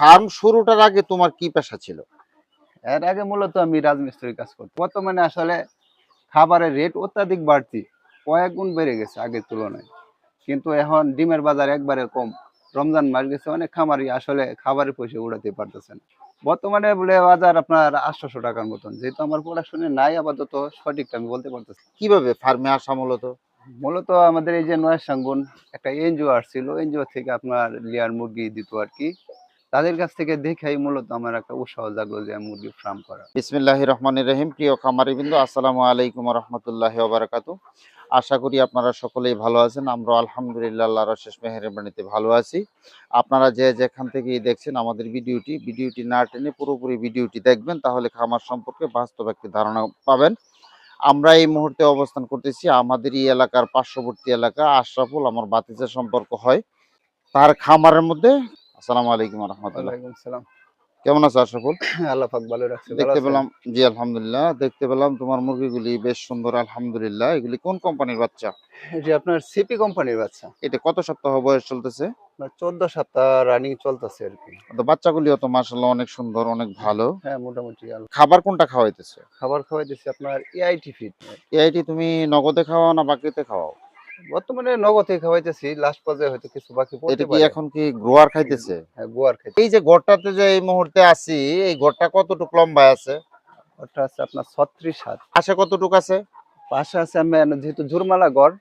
Farm শুরুটার আগে তোমার কি পেশা ছিল? এর আগে মূলত আমি রাজমিস্ত্রির কাজ করতাম। বর্তমানে আসলে খাবারের রেট অত্যাধিক বাড়তি কয়েক গুণ বেড়ে গেছে আগের তুলনায়। কিন্তু এখন ডিমের বাজার একবারে কম। রমজান মাস গেছে অনেক খামারি আসলে খাবারের পয়সা উড়াতে পারতেছে না। বর্তমানে বলে বাজার আপনার আটশোশো টাকার মতন। যেহেতু আমার প্রোডাকশনে নাই আপাতত সঠিকটা আমি বলতে পারতেছি। কীভাবে ফার্মে আসা মূলত? মূলত আমাদের এই যে নয় সাঙ্গুন একটা এনজিও আসছিল। এনজিও থেকে আপনার লেয়ার মুরগি দিত আর কি। তাদের কাছ থেকে দেখেই মূলত আমার একটা উৎসাহ জাগলো যে মুরগি ফার্ম করা বিসমিল্লাহ রহমানির রহিম, প্রিয় খামারি বিন্দু আসসালামু আলাইকুম রহমতুল্লাহ ওবরাকাত। আশা করি আপনারা সকলেই ভালো আছেন আমরা আলহামদুলিল্লাহ আল্লাহর শেষ মেহরবানিতে ভালো আছি। আপনারা যে যেখান থেকেই দেখছেন আমাদের ভিডিওটি ভিডিওটি না টেনে পুরোপুরি ভিডিওটি দেখবেন, তাহলে খামার সম্পর্কে বাস্তব একটি ধারণা পাবেন। আমরা এই মুহূর্তে অবস্থান করতেছি আমাদের এই এলাকার পার্শ্ববর্তী এলাকা, আশরাফুল, আমার বাতিজের সম্পর্ক হয়। তার খামারের মধ্যে আসসালামু আলাইকুম রহমতুল্লাহ। সালাম কেমন আছো আশরাফুল? আল্লাহ পাক ভালো রাখছে দেখতে পেলাম জি আলহামদুলিল্লাহ দেখতে পেলাম তোমার মুরগিগুলি বেশ সুন্দর আলহামদুলিল্লাহ। এগুলি কোন কোম্পানির বাচ্চা? এটি আপনার সিপি কোম্পানির বাচ্চা। এটা কত সপ্তাহ বয়স চলতেছে? চোদ্দ সপ্তাহ রানিং চলতেছে আর কি। তো বাচ্চাগুলিও তো মাসাল্লাহ অনেক সুন্দর অনেক ভালো। হ্যাঁ মোটামুটি খাবার কোনটা খাওয়াইতেছে? খাবার খাওয়াইতেছে আপনার এআইটি ফিট এআইটি তুমি নগদে খাওয়াও না বাকিতে খাওয়াও? বর্তমানে নগদে খাওয়াইতেছি লাস্ট পর্যায়ে হয়তো কিছু বাকি এটা কি এখন কি গ্রোয়ার খাইতেছে? হ্যাঁ গোয়ার খাইতে এই যে ঘরটাতে যে এই মুহূর্তে আছি এই ঘরটা কতটুকু লম্বায় আছে? ওটা আছে আপনার ছত্রিশ হাত। পাশে কতটুকু আছে? পাশে আছে আমি যেহেতু জুরমালা গড়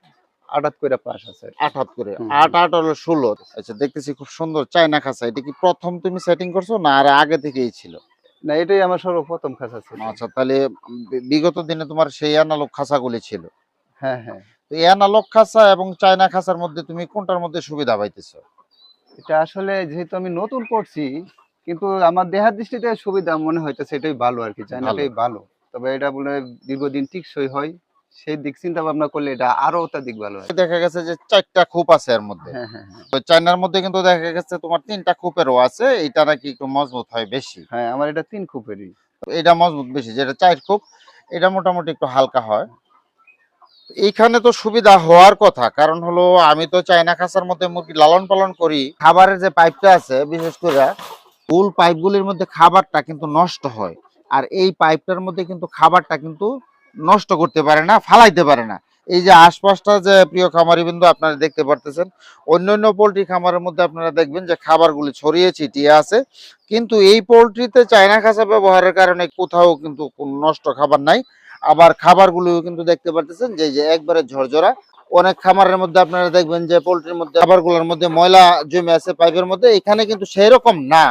আটাত করে পাশ আছে। আর আট করে। আট আট হলো ষোলো। আচ্ছা দেখতেছি খুব সুন্দর চায়না এটা কি প্রথম তুমি সেটিং করছ না আর আগে থেকেই ছিল? না এটাই আমার সর্বপ্রথম ছিল। আচ্ছা তাহলে বিগত দিনে তোমার সেই অ্যানালগ খাঁচাগুলি ছিল। হ্যাঁ হ্যাঁ। তো অ্যানালগ খাঁচা এবং চায়না খাঁচার মধ্যে তুমি কোনটার মধ্যে সুবিধা পাইতেছো? এটা আসলে যেহেতু আমি নতুন করছি কিন্তু আমার দেহার দৃষ্টিতে সুবিধা মনে হয়তো সেটাই ভালো আর কি চাইনাটাই ভালো। তবে এটা বলে দীর্ঘদিন টিকসই হয় সেই দিক চিন্তা ভাবনা করলে এটা আরও অত্যাধিক ভালো হয়। দেখা গেছে যে চারটা খোপ আছে এর মধ্যে। হ্যাঁ হ্যাঁ হ্যাঁ। চায়নার মধ্যে কিন্তু দেখা গেছে তোমার তিনটা খোপেরও আছে এটা নাকি একটু মজবুত হয় বেশি। হ্যাঁ আমার এটা তিন খুপেরই। এটা মজবুত বেশি যেটা চার খোপ এটা মোটামুটি একটু হালকা হয়। এইখানে তো সুবিধা হওয়ার কথা, কারণ হলো আমি তো চায়না খাসার মধ্যে মুরগি লালন পালন করি। খাবারের যে পাইপটা আছে, বিশেষ করে ফুল পাইপগুলির মধ্যে খাবারটা কিন্তু নষ্ট হয়, আর এই পাইপটার মধ্যে কিন্তু খাবারটা কিন্তু নষ্ট করতে পারে না, ফালাইতে পারে না। এই যে আশপাশটা যে প্রিয় খামারি বিন্দু আপনারা দেখতে পারতেছেন, অন্যান্য পোলট্রি খামারের মধ্যে আপনারা দেখবেন যে খাবারগুলি ছড়িয়ে ছিটিয়ে আছে, কিন্তু এই পোলট্রিতে চায়না খাসা ব্যবহারের কারণে কোথাও কিন্তু নষ্ট খাবার নাই। আবার খাবারগুলিও কিন্তু দেখতে পারতেছেন যে যে একবারে ঝরঝরা। অনেক খামারের মধ্যে আপনারা দেখবেন যে, পোলট্রির মধ্যে, খাবারগুলোর মধ্যে ময়লা জমে আছে, পাইপের মধ্যে। এখানে কিন্তু সেই রকম না।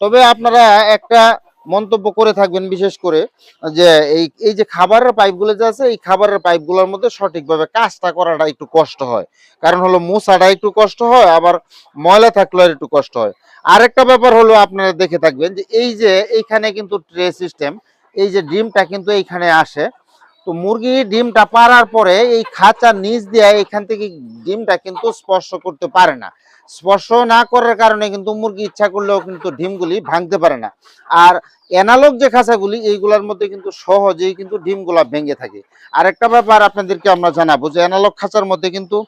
তবে আপনারা একটা মন্তব্য করে থাকবেন বিশেষ করে যে, এই এই যে খাবারের পাইপগুলো যে আছে, এই খাবারের পাইপগুলোর মধ্যে সঠিকভাবে কাজটা করাটা একটু কষ্ট হয়। কারণ হলো মোছাটা একটু কষ্ট হয়, আবার ময়লা থাকলেও একটু কষ্ট হয়। আরেকটা ব্যাপার হলো আপনারা দেখে থাকবেন যে, এই যে, এইখানে কিন্তু ট্রে সিস্টেম এই যে ডিমটা কিন্তু এইখানে আসে। তো মুরগি ডিমটা পারার পরে এই খাঁচার নিচ দিয়ে এখান থেকে ডিমটা কিন্তু স্পর্শ করতে পারে না। স্পর্শ না করার কারণে কিন্তু মুরগি ইচ্ছা করলেও কিন্তু ডিমগুলি ভাঙতে পারে না। আর অ্যানালগ যে খাঁচাগুলি, এইগুলোর মধ্যে কিন্তু সহজেই কিন্তু ডিমগুলা ভেঙে থাকে। আরেকটা ব্যাপার আপনাদেরকে আমরা জানাব যে অ্যানালগ খাঁচার মধ্যে কিন্তু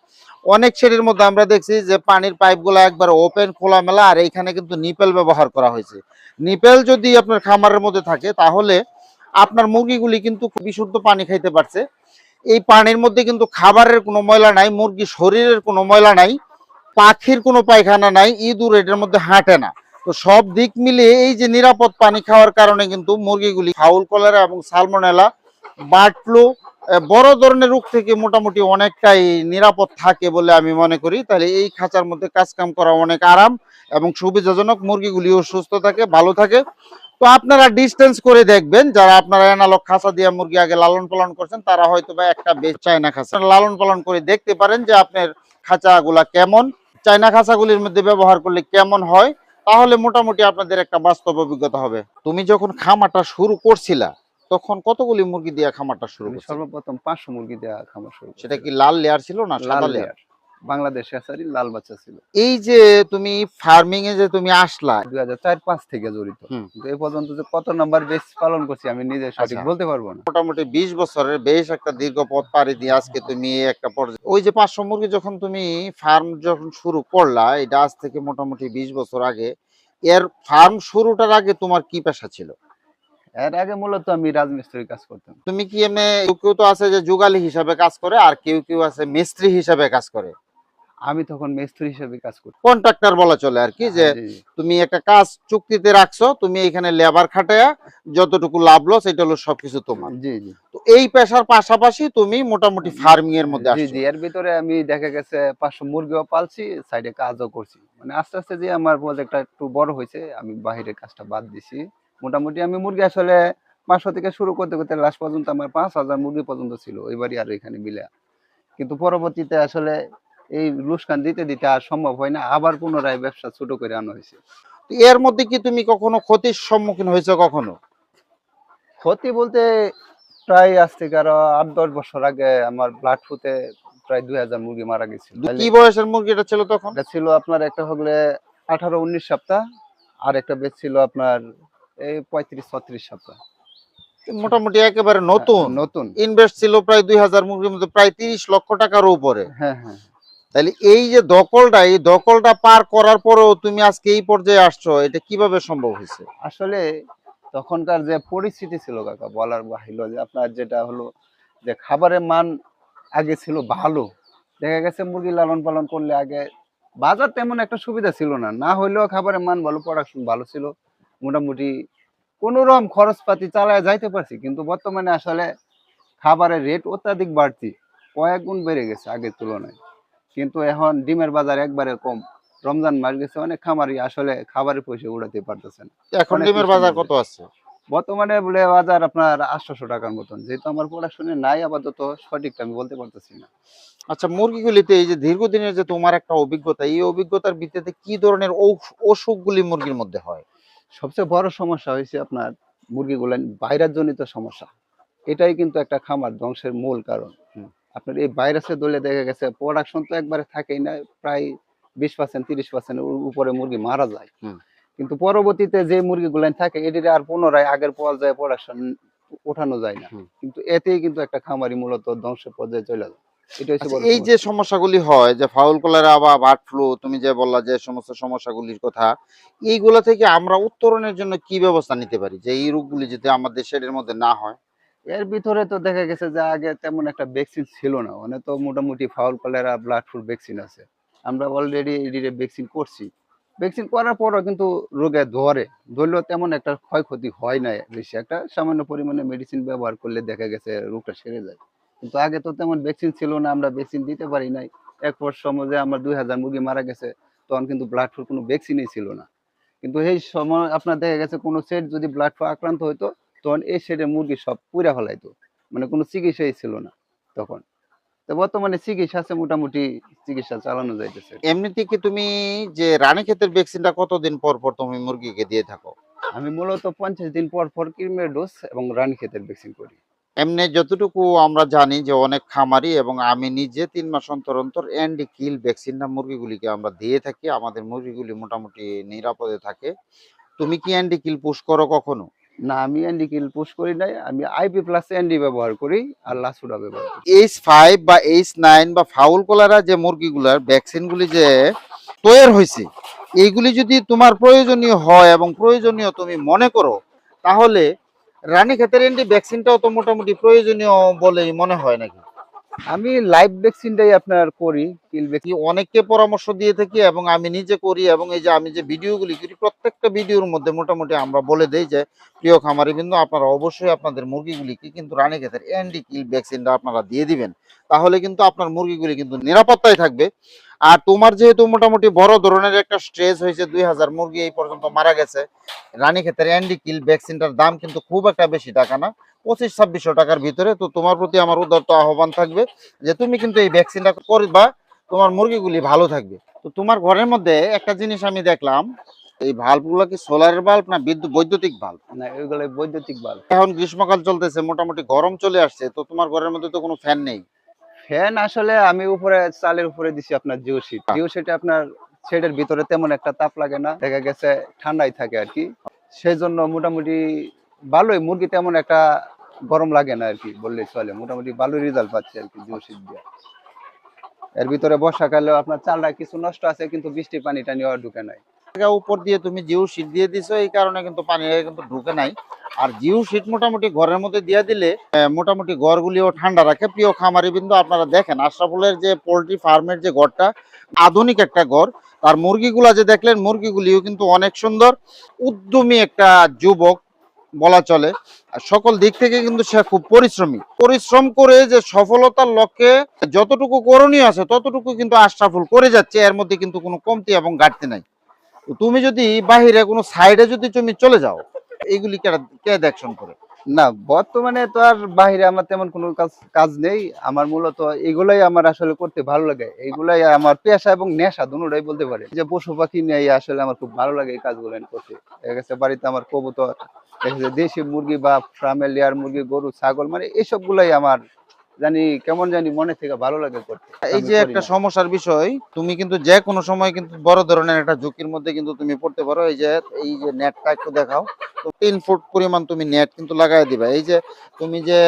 অনেক শেডের মধ্যে আমরা দেখছি যে পানির পাইপগুলো একবার ওপেন, খোলামেলা, আর এইখানে কিন্তু নিপেল ব্যবহার করা হয়েছে। নিপেল যদি আপনার খামারের মধ্যে থাকে, তাহলে আপনার মুরগিগুলি কিন্তু বিশুদ্ধ পানি খাইতে পারছে। এই পানির মধ্যে কিন্তু খাবারের কোনো ময়লা নাই, মুরগি শরীরের কোনো ময়লা নাই, পাখির কোনো পায়খানা নাই, ইঁদুর এটার মধ্যে হাঁটে না। তো সব দিক মিলিয়ে এই যে নিরাপদ পানি খাওয়ার কারণে কিন্তু মুরগিগুলি ফাউল কলেরা এবং সালমোনেলা, বার্ড ফ্লু বড় ধরনের রোগ থেকে মোটামুটি অনেকটাই নিরাপদ থাকে বলে আমি মনে করি। তাহলে এই খাঁচার মধ্যে কাজ কাম করা অনেক আরাম এবং সুবিধাজনক, মুরগিগুলিও সুস্থ থাকে, ভালো থাকে। তো আপনারা ডিস্টেন্স করে দেখবেন যারা আপনারা এনালগ খাঁচা দিয়ে মুরগি আগে লালন পালন করছেন তারা হয়তো বা একটা বেশ চায়না খাঁচা। লালন পালন করে দেখতে পারেন যে আপনার খাঁচাগুলা কেমন। চায়না খাঁচাগুলির মধ্যে ব্যবহার করলে কেমন হয় তাহলে মোটামুটি আপনাদের একটা বাস্তব অভিজ্ঞতা হবে। তুমি যখন খামারটা শুরু করছিলা তখন কতগুলি মুরগি দিয়ে খামারটা শুরু সর্বপ্রথম পাঁচশো মুরগি দেওয়া খামার শুরু সেটা কি লাল লেয়ার ছিল না লাল লেয়ার বাংলাদেশ আসারি লাল বাচ্চা ছিল। এই যে তুমি ফার্মিং এ যে তুমি আসলা দুই হাজার চার পাঁচ থেকে জড়িত। এ পর্যন্ত যে কত নাম্বার বেশ পালন করছি আমি নিজে সঠিক আচ্ছা। বলতে পারব না। মোটামুটি বিশ বছরের বেশ একটা দীর্ঘ পথ পাড়ি দিয়ে আজকে তুমি একটা পর্যায়ে ওই যে পাঁচশো মুরগি যখন তুমি ফার্ম যখন শুরু করলা এটা আজ থেকে মোটামুটি বিশ বছর আগে এর ফার্ম শুরুটার আগে তোমার কি পেশা ছিল? এর আগে মূলত আমি রাজমিস্ত্রির কাজ করতাম। তুমি কি এমনি কেউ কেউ তো আছে যে যুগালি হিসাবে কাজ করে আর কেউ কেউ আছে মিস্ত্রি হিসাবে কাজ করে। আমি তখন মিস্ত্রি হিসেবে কাজ করতাম। কন্ট্রাক্টর বলা চলে আর কি যে জি, জি। তুমি একটা কাজ চুক্তিতে রাখছো তুমি এখানে লেবার খাটায়া যতটুকু লাভ লস এটা হলো সবকিছু তোমার। জি জি। তো এই পেশার পাশাপাশি তুমি মোটামুটি ফার্মিং এর মধ্যে জি জি এর ভিতরে আমি দেখা গেছে পাঁচশো মুরগিও পালছি সাইডে কাজও করছি। মানে আস্তে আস্তে যে আমার প্রজেক্টটা একটু বড় হয়েছে আমি বাইরের কাজটা বাদ দিছি। মোটামুটি আমি মুরগি আসলে পাঁচশো থেকে শুরু করতে করতে লাস্ট পর্যন্ত আমার পাঁচ হাজার মুরগি পর্যন্ত ছিল ওইবারই আর এখানে মিলে কিন্তু পরবর্তীতে আসলে এই লুসকান দিতে দিতে আর সম্ভব হয় না আবার পুনরায় ব্যবসা ছোট করে আনা হয়েছে। এর মধ্যে কি তুমি কখনো ক্ষতির সম্মুখীন হয়েছো কখনো? ক্ষতি বলতে প্রায় আজ থেকে আরও আট দশ বছর আগে আমার ব্লাড ফুতে প্রায় দুই হাজার মুরগি মারা গেছিল। কি বয়সের মুরগিটা ছিল তখন? ছিল আপনার একটা হলে আঠারো উনিশ সপ্তাহ আর একটা বেচ ছিল আপনার এই পঁয়ত্রিশ ছত্রিশ সপ্তাহ। মোটামুটি একেবারে নতুন। নতুন। ইনভেস্ট ছিল প্রায় দুই হাজার মুরগির মধ্যে প্রায় তিরিশ লক্ষ টাকার উপরে। হ্যাঁ হ্যাঁ। তাহলে এই যে দখলটা, এই দখলটা পার করার পরেও তুমি আজকে এই পর্যায়ে আসছো, এটা কীভাবে সম্ভব হয়েছে? আসলে তখনকার যে পরিস্থিতি ছিল কাকা, বলার বাহিল যে আপনার যেটা হলো যে খাবারের মান আগে ছিল ভালো। দেখা গেছে মুরগি লালন পালন করলে আগে বাজার তেমন একটা সুবিধা ছিল না। না হইলেও খাবারের মান ভালো প্রোডাকশন ভালো ছিল। মোটামুটি কোনোরকম খরচপাতি চালায় যাইতে পারছি, কিন্তু বর্তমানে আসলে খাবারের রেট অত্যাধিক বাড়তি কয়েক গুণ বেড়ে গেছে আগের তুলনায়। কিন্তু এখন ডিমের বাজার একবারে কম। রমজান মাস গেছে অনেক খামারি আসলে খাবারের পয়সা উড়াতে পারতেছেন এখন ডিমের বাজার কত আছে? বর্তমানে বলে বাজার আপনার আটশোশো টাকার মতন। যেহেতু আমার পড়াশোনা নাই আপাতত সঠিকটা আমি বলতে পারতেছি না। আচ্ছা মুরগিগুলিতে এই যে দীর্ঘদিনের যে তোমার একটা অভিজ্ঞতা এই অভিজ্ঞতার ভিত্তিতে কি ধরনের অসুখগুলি মুরগির মধ্যে হয়? সবচেয়ে বড় সমস্যা হয়েছে আপনার মুরগিগুলো ভাইরাস জনিত সমস্যা। এটাই কিন্তু একটা খামার ধ্বংসের মূল কারণ। আপনার এই ভাইরাসের দলে দেখা গেছে প্রোডাকশন তো একবারে থাকেই না প্রায় বিশ পার্সেন্ট তিরিশ পার্সেন্ট উপরে মুরগি মারা যায়। কিন্তু পরবর্তীতে যে মুরগিগুলো থাকে এটির আর পুনরায় আগের পর্যায়ে প্রোডাকশন ওঠানো যায় না। কিন্তু এতেই কিন্তু একটা খামারি মূলত ধ্বংসের পর্যায়ে চলে যায়। আচ্ছা, এই যে সমস্যাগুলি হয় যে ফাউল কলেরা বা বার্ড ফ্লু তুমি যে বললা যে সমস্ত সমস্যাগুলির কথা এইগুলা থেকে আমরা উত্তরণের জন্য কি ব্যবস্থা নিতে পারি? যে এই রোগগুলি যাতে আমাদের শরীরের মধ্যে না হয়? এর ভিতরে তো দেখা গেছে যে আগে তেমন একটা ভ্যাকসিন ছিল না। মানে তো মোটামুটি fowl cholera bird flu vaccine আছে। আমরা অলরেডি এডিরে ভ্যাকসিন করছি। ভ্যাকসিন করার পরও কিন্তু রোগে ধরে। ধরলেও তেমন একটা ক্ষয়ক্ষতি হয় না বেশি। একটা সামান্য পরিমাণে মেডিসিন ব্যবহার করলে দেখা গেছে রোগটা সেরে যায়। কিন্তু আগে তো তেমন ভ্যাকসিন ছিল না, আমরা ভ্যাকসিন দিতে পারি নাই। এক পর সমাজে আমার দুই হাজার মুরগি মারা গেছে, তখন কিন্তু ব্লাড ফ্লুর কোনো ভ্যাকসিনই ছিল না। কিন্তু এই সময় আপনার দেখা গেছে কোনো সেট যদি ব্লাড ফ্লু আক্রান্ত হইতো তখন এই সেটের মুরগি সব পুরা ফেলাইতো। মানে কোনো চিকিৎসাই ছিল না তখন। তো বর্তমানে চিকিৎসা আছে মোটামুটি চিকিৎসা চালানো যাইতেছে। এমনিতে কি তুমি যে রানী ক্ষেতের ভ্যাকসিনটা কতদিন পর পর তুমি মুরগিকে দিয়ে থাকো? আমি মূলত পঞ্চাশ দিন পর পর ক্রিমের ডোজ এবং রানী ক্ষেতের ভ্যাকসিন করি। এমনি যতটুকু আমরা জানি যে অনেক খামারি এবং আমি নিজে তিন মাস অন্তর অন্তর অ্যান্ডি কিল ভ্যাকসিনটা মুরগিগুলিকে আমরা দিয়ে থাকি। আমাদের মুরগিগুলি মোটামুটি নিরাপদে থাকে। তুমি কি অ্যান্ডি কিল পুশ করো কখনো? না, আমি এনডি কিল পুশ করি নাই, আমি আইপি প্লাস অ্যান্ডি ব্যবহার করি আর লাসুডা ব্যবহার করি। এইচ ফাইভ বা এইচ নাইন বা ফাউল কলারা যে মুরগিগুলার ভ্যাকসিনগুলি যে তৈরি হয়েছে এইগুলি যদি তোমার প্রয়োজনীয় হয় এবং প্রয়োজনীয় তুমি মনে করো, তাহলে রানী ক্ষেতের এন্ডি ভ্যাকসিনটাও তো মোটামুটি প্রয়োজনীয় বলেই মনে হয় নাকি? আমি লাইভ ভ্যাকসিনটাই আপনার করি কিল ভ্যাকসিন অনেককে পরামর্শ দিয়ে থাকি এবং আমি নিজে করি এবং এই যে আমি যে ভিডিওগুলি করি, প্রত্যেকটা ভিডিওর মধ্যে মোটামুটি আমরা বলে দেই যে, প্রিয় খামারি কিন্তু আপনারা অবশ্যই আপনাদের মুরগিগুলিকে কিন্তু রানী ক্ষেতের অ্যান্টি কিল ভ্যাকসিনটা আপনারা দিয়ে দিবেন। তাহলে কিন্তু আপনার মুরগিগুলি কিন্তু নিরাপত্তায় থাকবে। আর তোমার যেহেতু মোটামুটি বড় ধরনের একটা স্ট্রেস হয়েছে দুই হাজার মুরগি এই পর্যন্ত মারা গেছে রানী ক্ষেতের অ্যান্টি কিল ভ্যাকসিনটার দাম কিন্তু খুব একটা বেশি টাকা না পঁচিশ ছাব্বিশশো টাকার ভিতরে তো তোমার প্রতি আমার উদারত আহ্বান থাকবে যে তুমি কিন্তু এই ভ্যাকসিনটা করবা তোমার মুরগিগুলি ভালো থাকবে। তো তোমার ঘরের মধ্যে একটা জিনিস আমি দেখলাম এই ভাল্বগুলো কি সোলারের বাল্ব না বিদ্যুৎ বৈদ্যুতিক বাল্ব না এগুলো বৈদ্যুতিক বাল্ব এখন গ্রীষ্মকাল চলতেছে মোটামুটি গরম চলে আসছে তো তোমার ঘরের মধ্যে তো কোনো ফ্যান নেই। ফ্যান আসলে আমি উপরে চালের উপরে দিছি আপনার জিও শিট জিও শিটে আপনার শেডের ভিতরে তেমন একটা তাপ লাগে না দেখা গেছে ঠান্ডাই থাকে আর কি। সেই জন্য মোটামুটি ভালোই মুরগি তেমন একটা গরম লাগে না আর কি বললে চলে। মোটামুটি ভালো রেজাল্ট পাচ্ছে আর কি জিও শিট দিয়ে। এর ভিতরে বর্ষাকালেও আপনার চালটা কিছু নষ্ট আছে কিন্তু বৃষ্টি পানি টানি আর ঢুকে নাই। উপর দিয়ে তুমি জিও শীট দিয়ে দিছো এই কারণে কিন্তু পানি কিন্তু ঢুকে নাই। আর জিও শীত মোটামুটি ঘরের মধ্যে দিয়ে দিলে মোটামুটি ঘরগুলিও ঠান্ডা রাখে। প্রিয় খামারি বিন্দু আপনারা দেখেন, আশরাফুলের যে পোলট্রি ফার্মের যে ঘরটা, আধুনিক একটা ঘর। আর মুরগিগুলা যে দেখলেন, মুরগিগুলিও কিন্তু অনেক সুন্দর, উদ্যমী একটা যুবক বলা চলে। সকল দিক থেকে কিন্তু সে খুব পরিশ্রমী। পরিশ্রম করে যে সফলতার লক্ষ্যে যতটুকু করণীয় আছে, ততটুকু কিন্তু আশরাফুল করে যাচ্ছে। এর মধ্যে কিন্তু কোনো কমতি এবং ঘাটতি নাই। তুমি যদি বাহিরে কোনো সাইডে যদি তুমি চলে যাও এইগুলি কে দেখশন করে? না, বর্তমানে তো আর বাহিরে আমার তেমন কোনো কাজ নেই। আমার মূলত এগুলাই আমার আসলে করতে ভালো লাগে। এইগুলাই আমার পেশা এবং নেশা দুটাই বলতে পারে। যে পশু পাখি নিয়ে আসলে আমার খুব ভালো লাগে এই কাজগুলো করতে। দেখা গেছে বাড়িতে আমার কবুতর, দেখা দেশি মুরগি বা ফ্রামেলিয়ার মুরগি, গরু, ছাগল মানে এইসব গুলাই আমার জানি কেমন জানি মনে থেকে ভালো লাগে করতে। এই যে একটা সমস্যার বিষয় তুমি কিন্তু যে কোনো সময় কিন্তু বড় ধরনের একটা ঝুঁকির মধ্যে কিন্তু তুমি পড়তে পারো। এই যে এই যে নেটটা একটু দেখাও। তিন ফুট পরিমাণ তুমি নেট কিন্তু লাগাই দিবা। এই যে তুমি যে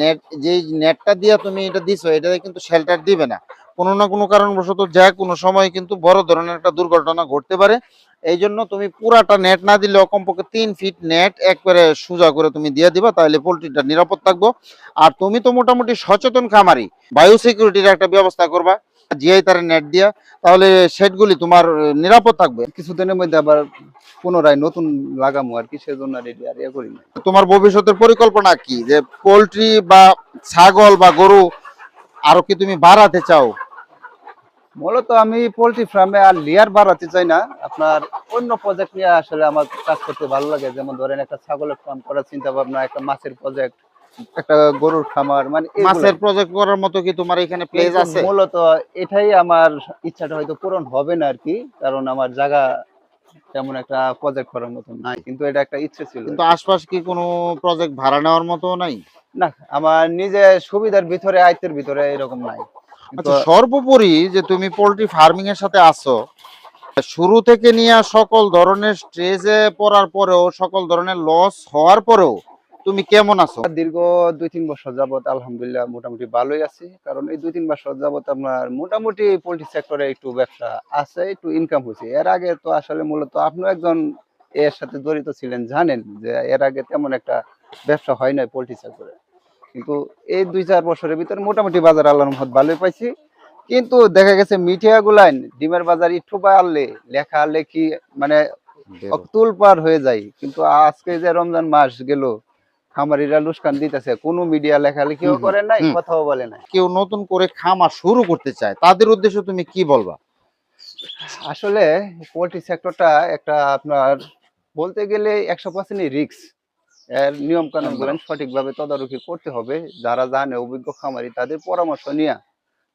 নেট যে নেটটা দিয়ে তুমি এটা দিছো এটা কিন্তু শেল্টার দিবে না। কোনো না কোনো কারণবশত যে কোনো সময় কিন্তু বড় ধরনের একটা দুর্ঘটনা ঘটতে পারে। এই জন্য তুমি পুরাটা নেট না দিলেও কমপক্ষে তিন ফিট নেট একবারে সোজা করে তুমি দিয়ে দিবা তাহলে পোলট্রিটা নিরাপদ থাকব। আর তুমি তো মোটামুটি সচেতন খামারি বায়ু সিকিউরিটির একটা ব্যবস্থা করবা জিআই তারে নেট দিয়া তাহলে সেটগুলি তোমার নিরাপদ থাকবে। কিছুদিনের মধ্যে আবার পুনরায় নতুন লাগামো আর কি সেজন্য আর আর ইয়ে করি না। তোমার ভবিষ্যতের পরিকল্পনা কি? যে পোলট্রি বা ছাগল বা গরু আরও কি তুমি বাড়াতে চাও? মূলত আমি পোল্ট্রি ফার্মে আর লেয়ার বাড়াতে চাই না। আপনার অন্য প্রজেক্ট নিয়ে আসলে আমার কাজ করতে ভালো লাগে। যেমন ধরেন একটা ছাগলের ফার্ম করার চিন্তা ভাবনা একটা মাছের প্রজেক্ট একটা গরুর খামার মানে মাছের প্রজেক্ট করার মতো কি তোমার এখানে প্লেস আছে? মূলত এটাই আমার ইচ্ছাটা হয়তো পূরণ হবে না আর কি কারণ আমার জায়গা তেমন একটা প্রজেক্ট করার মতো নাই কিন্তু এটা একটা ইচ্ছে ছিল। কিন্তু আশপাশ কি কোনো প্রজেক্ট ভাড়া নেওয়ার মতো নাই? না আমার নিজে সুবিধার ভিতরে আয়ত্তের ভিতরে এরকম নাই। আচ্ছা সর্বোপরি যে তুমি পোলট্রি ফার্মিং এর সাথে আছো শুরু থেকে নিয়ে সকল ধরনের স্ট্রেসে পড়ার পরেও সকল ধরনের লস হওয়ার পরেও তুমি কেমন আছো? দীর্ঘ দুই তিন বছর যাবত আলহামদুলিল্লাহ মোটামুটি ভালোই আছি। কারণ এই দুই তিন বছর যাবত আপনার মোটামুটি পোল্ট্রি সেক্টরে একটু ব্যবসা আছে একটু ইনকাম হয়েছে। এর আগে তো আসলে মূলত আপনি একজন এর সাথে জড়িত ছিলেন জানেন যে এর আগে তেমন একটা ব্যবসা হয় নাই পোল্ট্রি সেক্টরে কিন্তু এই দুই চার বছরের ভিতরে মোটামুটি বাজার আল্লাহর রহমত ভালোই পাইছি। কিন্তু দেখা গেছে মিঠিয়া গুলাইন ডিমের বাজার একটু বাড়লে লেখা লেখি মানে তুল পার হয়ে যায়। কিন্তু আজকে যে রমজান মাস গেল খামারিরা লুস্কান দিতেছে কোনো মিডিয়া লেখালেখিও হুম, করে নাই কথাও বলে নাই। কেউ নতুন করে খামার শুরু করতে চায় তাদের উদ্দেশ্যে তুমি কি বলবা? আসলে পোল্ট্রি সেক্টরটা একটা আপনার বলতে গেলে একশো পার্সেন্টই রিক্স এর নিয়ম কানুনগুলো সঠিকভাবে তদারকি করতে হবে। যারা জানে অভিজ্ঞ খামারি তাদের পরামর্শ নিয়ে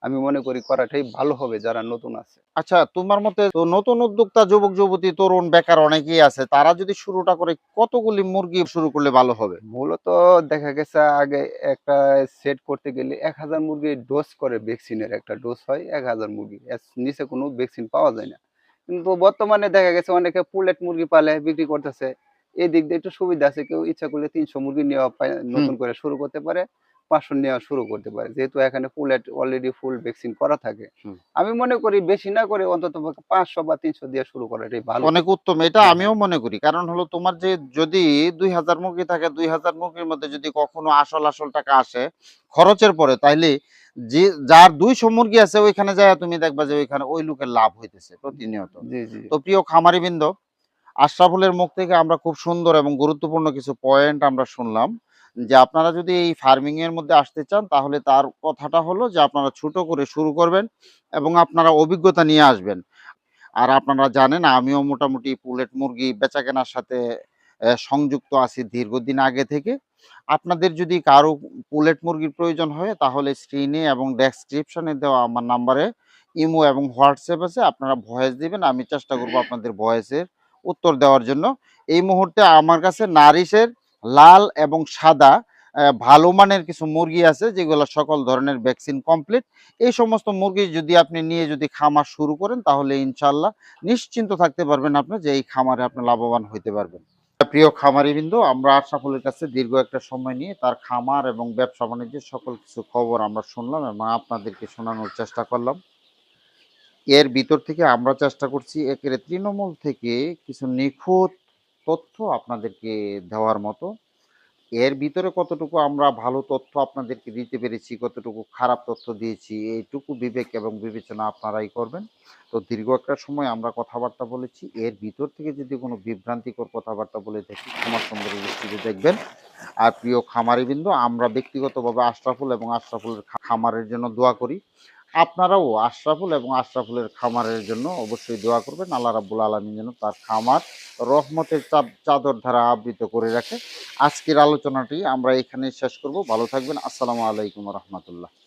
আমি মনে করি করাটাই ভালো হবে যারা নতুন আছে। আচ্ছা তোমার মতে তো নতুন উদ্যোক্তা যুবক যুবতী তরুণ বেকার অনেকেই আছে। তারা যদি শুরুটা করে কতগুলি মুরগি শুরু করলে ভালো হবে? মূলত দেখা গেছে আগে একটা সেট করতে গেলে এক হাজার মুরগির ডোজ করে ভ্যাকসিনের একটা ডোজ হয় এক হাজার মুরগি। এর নিচে কোনো ভ্যাকসিন পাওয়া যায় না। কিন্তু বর্তমানে দেখা গেছে অনেকে পুলেট মুরগি পালে বিক্রি করতেছে। এই দিক দিয়ে একটু সুবিধা আছে কেউ ইচ্ছা করলে তিনশো মুরগি নেওয়া নতুন করে শুরু করতে পারে পাঁচশো নেওয়া শুরু করতে পারে। যেহেতু এখানে পুলেট অলরেডি ফুল ভ্যাকসিন করা থাকে। আমি মনে করি বেশি না করে অন্তত পাঁচশো বা তিনশো দিয়ে শুরু করাটাই ভালো। অনেক উত্তম এটা আমিও মনে করি। কারণ হলো তোমার যে যদি দুই হাজার মুরগি থাকে দুই হাজার মুরগির মধ্যে যদি কখনো আসল আসল টাকা আসে খরচের পরে তাইলে যে যার দুইশো মুরগি আছে ওইখানে যায় তুমি দেখবা যে ওইখানে ওই লোকের লাভ হইতেছে প্রতিনিয়ত। জি জি। তো প্রিয় খামারি বৃন্দ আশরাফুলের মুখ থেকে আমরা খুব সুন্দর এবং গুরুত্বপূর্ণ কিছু পয়েন্ট আমরা শুনলাম যে আপনারা যদি এই ফার্মিং এর মধ্যে আসতে চান, তাহলে তার কথাটা হলো যে আপনারা ছোট করে শুরু করবেন এবং আপনারা অভিজ্ঞতা নিয়ে আসবেন। আর আপনারা জানেন, আমিও মোটামুটি পুলেট মুরগি বেচা কেনার সাথে সংযুক্ত আছি দীর্ঘদিন আগে থেকে। আপনাদের যদি কারও পুলেট মুরগির প্রয়োজন হয়, তাহলে স্ক্রিনে এবং ডেসক্রিপশনে দেওয়া আমার নাম্বারে ইমো এবং হোয়াটসঅ্যাপ আছে, আপনারা ভয়েস দিবেন, আমি চেষ্টা করব আপনাদের ভয়েসের উত্তর দেওয়ার জন্য। এই মুহূর্তে আমার কাছে নারিশের লাল এবং সাদা ভালো মানের কিছু মুরগি আছে, যেগুলো সকল ধরনের ভ্যাকসিন কমপ্লিট। এই সমস্ত মুরগি যদি আপনি নিয়ে যদি খামার শুরু করেন, তাহলে ইনশাল্লাহ নিশ্চিন্ত থাকতে পারবেন আপনি যে এই খামারে আপনি লাভবান হইতে পারবেন। প্রিয় খামারি বিন্দু আমরা আশরাফুলের কাছে দীর্ঘ একটা সময় নিয়ে তার খামার এবং ব্যবসা বাণিজ্যের সকল কিছু খবর আমরা শুনলাম এবং আপনাদেরকে শোনানোর চেষ্টা করলাম। এর ভিতর থেকে আমরা চেষ্টা করছি একেবারে তৃণমূল থেকে কিছু নিখুঁত তথ্য আপনাদেরকে দেওয়ার মতো। এর ভিতরে কতটুকু আমরা ভালো তথ্য আপনাদেরকে দিতে পেরেছি, কতটুকু খারাপ তথ্য দিয়েছি, এইটুকু বিবেক এবং বিবেচনা আপনারাই করবেন। তো দীর্ঘ একটা সময় আমরা কথাবার্তা বলেছি, এর ভিতর থেকে যদি কোনো বিভ্রান্তিকর কথাবার্তা বলে থাকি, ক্ষমা সুন্দর দৃষ্টিতে দেখবেন। আর প্রিয় খামারিবৃন্দ, আমরা ব্যক্তিগতভাবে আশরাফুল এবং আশরাফুলের খামারের জন্য দোয়া করি। আপনারাও আশরাফুল এবং আশরাফুলের খামারের জন্য অবশ্যই দোয়া করবেন। আল্লাহ রাবুল আলমী যেন তার খামার রহমতের চাদ- চাদর ধারা আবৃত করে রাখে। আজকের আলোচনাটি আমরা এখানেই শেষ করব। ভালো থাকবেন। আসসালামু আলাইকুম রহমতুল্লাহ।